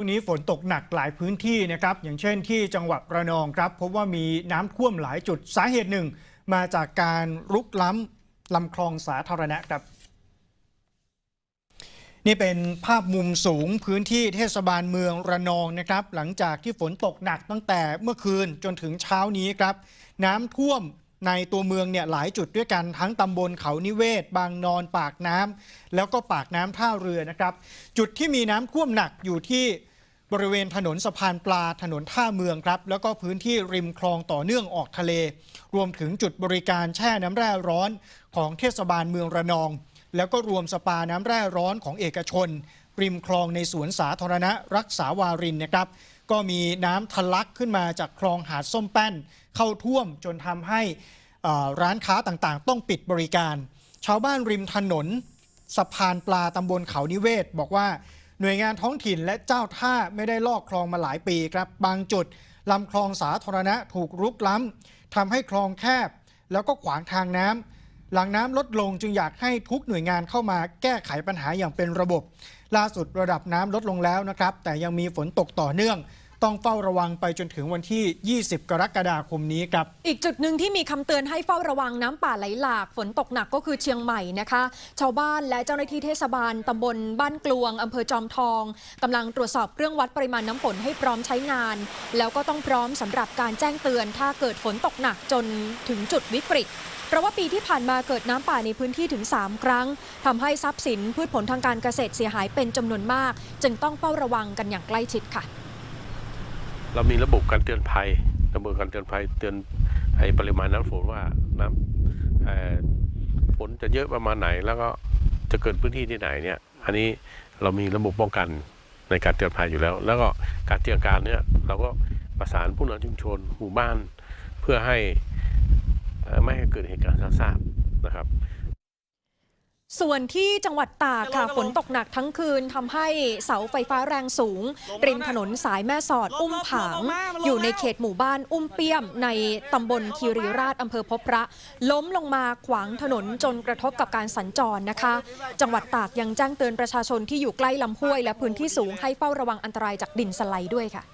ช่วงนี้ฝนตกหนักหลายพื้นที่นะครับ อย่างเช่นที่จังหวัดระนองครับพบว่ามีน้ำท่วมหลายจุดสาเหตุหนึ่ง มาจากการรุกล้ำลำคลองสาธารณะครับ นี่เป็นภาพมุมสูงพื้นที่เทศบาลเมืองระนองนะครับ หลังจากที่ฝนตกหนักตั้งแต่เมื่อคืนจนถึงเช้านี้ครับ น้ำท่วมในตัวเมืองเนี่ยหลายจุดด้วยกันทั้งตำบลเขานิเวศ บางนอนปากน้ำแล้วก็ปากน้ำท่าเรือนะครับ จุดที่มีน้ำท่วมหนักอยู่ที่ บริเวณถนนสะพานปลาถนนท่าเมืองครับ แล้วก็พื้นที่ริมคลองต่อเนื่องออกทะเล รวมถึงจุดบริการแช่น้ำแร่ร้อนของเทศบาลเมืองระนอง แล้วก็รวมสปาน้ำแร่ร้อนของเอกชน ริมคลองในสวนสาธารณะรักษาวารินนะครับ ก็มีน้ำทะลักขึ้นมาจากคลองหาดส้มแป้น เข้าท่วมจนทำให้ร้านค้าต่างๆ ต้องปิดบริการ ชาวบ้านริมถนนสะพานปลาตำบลเขานิเวศบอกว่า หน่วยงานท้องถิ่นและเจ้าท่าไม่ได้ลอกคลองมาหลายปีครับ บางจุดลำคลองสาธารณะถูกรุกล้ำทำให้คลองแคบ แล้วก็ขวางทางน้ำหลังน้ำลดลงจึงอยากให้ทุกหน่วยงานเข้ามาแก้ไขปัญหาอย่างเป็นระบบ ล่าสุดระดับน้ำลดลงแล้วนะครับ แต่ยังมีฝนตกต่อเนื่อง ต้องเฝ้าระวังไปจนถึงวันที่ 20 กรกฎาคมนี้ครับ อีกจุดหนึ่งที่มีคำเตือนให้เฝ้าระวังน้ำป่าไหลหลากฝนตกหนักก็คือเชียงใหม่นะคะ ชาวบ้านและเจ้าหน้าที่เทศบาลตำบลบ้านกลวงอำเภอจอมทองกำลังตรวจสอบเครื่องวัดปริมาณน้ำฝนให้พร้อมใช้งาน แล้วก็ต้องพร้อมสำหรับการแจ้งเตือน ถ้าเกิดฝนตกหนักจนถึงจุดวิกฤตเพราะว่าปีที่ผ่านมาเกิดน้ำป่าในพื้นที่ถึง 3 ครั้งทำให้ทรัพย์สินพืชผลทางการเกษตรเสียหายเป็นจำนวนมาก จึงต้องเฝ้าระวังกันอย่างใกล้ชิดค่ะ เรามีระบบการเตือนภัย ระบบการเตือนภัยเตือนไอ้ปริมาณน้ำฝนว่าน้ำฝนจะเยอะประมาณไหน แล้วก็จะเกิดพื้นที่ที่ไหนเนี่ย อันนี้เรามีระบบป้องกันในการเตือนภัยอยู่แล้ว แล้วก็การเตรียมการเนี่ยเราก็ประสานผู้นำชุมชนหมู่บ้าน เพื่อให้ไม่ให้เกิดเหตุการณ์ซ้ำซากนะครับ ส่วนที่จังหวัดตากค่ะฝนตกหนักทั้งคืนทำให้เสาไฟฟ้าแรงสูง ริมถนนสายแม่สอดอุ้มผาง อยู่ในเขตหมู่บ้านอุ้มเปี้ยม ในตำบลคีรีราชอำเภอพบพระ ล้มลงมาขวางถนนจนกระทบกับการสัญจรนะคะ จังหวัดตากยังแจ้งเตือนประชาชนที่อยู่ใกล้ลำห้วย และพื้นที่สูงให้เฝ้าระวังอันตรายจากดินสไลด์ด้วยค่ะ